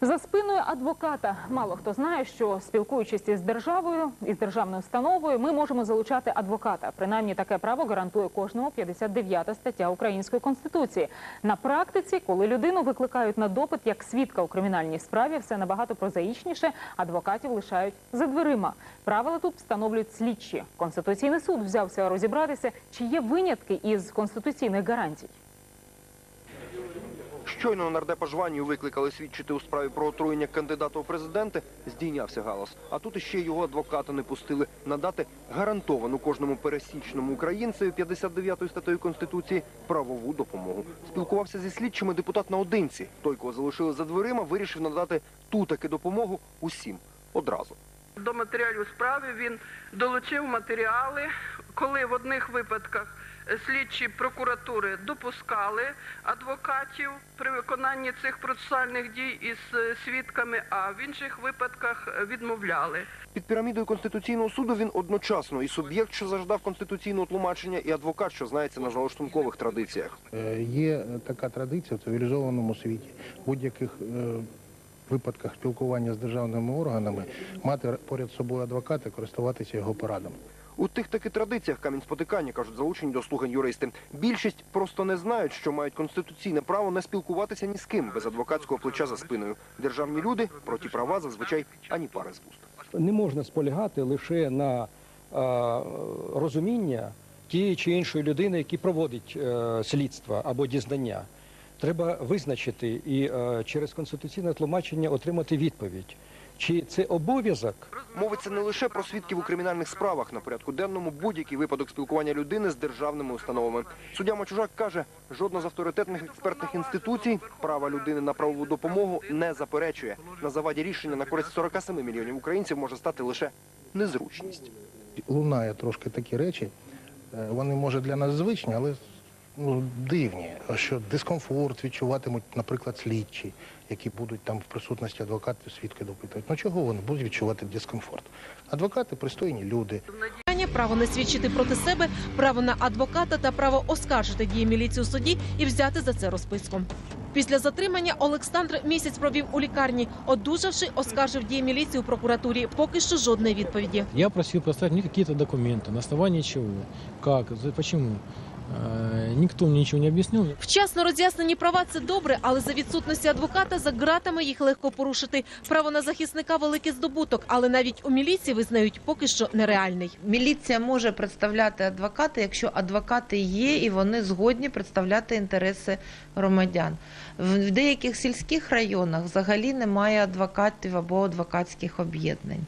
За спиною адвоката мало хто знає, що спілкуючись із державою, із державною установою, ми можемо залучати адвоката. Принаймні таке право гарантує кожному 59 стаття Української конституції. На практиці, коли людину викликають на допит як свідка у кримінальній справі, все набагато прозаїчніше. Адвокатів лишають за дверима. Правила тут встановлюють слідчі. Конституційний суд взявся розібратися, чи є винятки із конституційних гарантій. Щойно нардепа Жванію викликали свідчити у справі про отруєння кандидата у президенти, здійнявся галас. А тут іще його адвоката не пустили надати гарантовану кожному пересічному українцеві 59 статтею Конституції правову допомогу. Спілкувався зі слідчими депутат наодинці. Той, кого залишили за дверима, вирішив надати ту таки допомогу усім одразу. До матеріалів справи він долучив матеріали, коли в одних випадках слідчі прокуратури допускали адвокатів при виконанні цих процесуальних дій із е, свідками, а в інших випадках е, відмовляли. Під пірамідою Конституційного суду він одночасно і суб'єкт, що заждав конституційного тлумачення, і адвокат, що знається на залаштункових традиціях. Е, Є така традиція в цивілізованому світі будь-яких випадках спілкування з державними органами мати поряд з собою адвоката, користуватися його порадами. У тих таки традиціях камінь спотикання, кажуть залучені до слухань юристи. Більшість просто не знають, що мають конституційне право не спілкуватися ні з ким без адвокатського плеча за спиною. Державні люди про ті права зазвичай ані пари з вуст. не можна сполягати лише на а, розуміння тієї чи іншої людини, які проводить е, слідство або дізнання. Треба визначити і е, через конституційне тлумачення отримати відповідь. Чи це обов'язок Мовиться не лише про свідків у кримінальних справах на порядку денному будь-який випадок спілкування людини з державними установами. Суддя Мачужак каже, жодна з авторитетних експертних інституцій права людини на правову допомогу не заперечує. На заваді рішення на користь 47 мільйонів українців може стати лише незручність. Лунає трошки такі речі. е, Вони, може, для нас звичні, але ну, дивні, що дискомфорт відчуватимуть, наприклад, слідчі, які будуть там в присутності адвокатів свідки допитувати. Ну чого вони будуть відчувати дискомфорт? Адвокати пристойні люди. Право не свідчити проти себе, право на адвоката та право оскаржити дії міліції у суді і взяти за це розписку. Після затримання Олександр місяць провів у лікарні. Одужавши, оскаржив дії міліції у прокуратурі. Поки що жодної відповіді. Я просил поставить мне какие-то документы, на основании чего, как, за- Э, Никто не объяснил. Вчасно роз'яснені права це добре, але за відсутності адвоката за ґратами їх легко порушити. Право на захисника великий здобуток, але навіть у міліції визнають поки що нереальний. Міліція може представляти адвоката, якщо адвокати є і вони згодні представляти інтереси громадян. В в деяких сільських районах взагалі немає адвокатів або адвокатських об'єднань.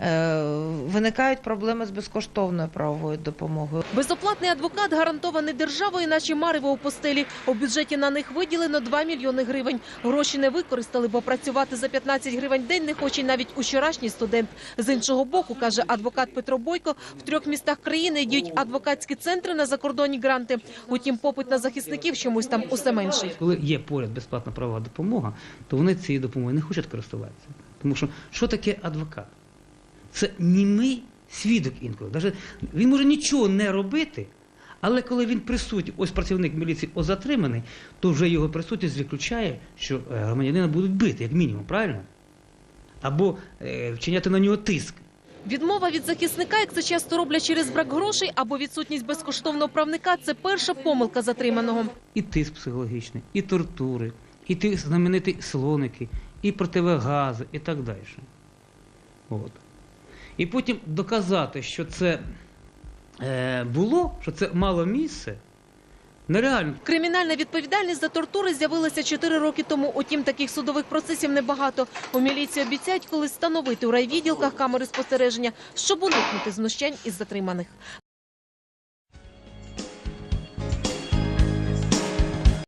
Е, Виникають проблеми з безкоштовною правовою допомогою. Безоплатний адвокат гарантований державою, наче марево у постелі. У бюджеті на них виділено 2 мільйони гривень. Гроші не використали, бо працювати за 15 гривень день не хоче навіть учорашній студент. З іншого боку, каже адвокат Петро Бойко, в трьох містах країни діють адвокатські центри на закордонні гранти. Утім, попит на захисників чомусь там усе менший. Коли є поряд безплатна правова допомога, то вони цією допомогою не хочуть користуватися. Тому що що таке адвокат? Це німий свідок інколи. Даже він може нічого не робити, але коли він присутній, ось працівник міліції ось затриманий, то вже його присутність виключає, що е, громадянина будуть бити, як мінімум, правильно? Або е, вчиняти на нього тиск. Відмова від захисника, як це часто роблять через брак грошей або відсутність безкоштовного правника, це перша помилка затриманого. і тиск психологічний, і тортури, і ті знамениті слоники, і противогази, і так далі. От. І потім доказати, що це було, що це мало місце, нереально. Кримінальна відповідальність за тортури з'явилася 4 роки тому. Утім, таких судових процесів небагато. У міліції обіцяють колись встановити у райвідділках камери спостереження, щоб уникнути знущань із затриманих.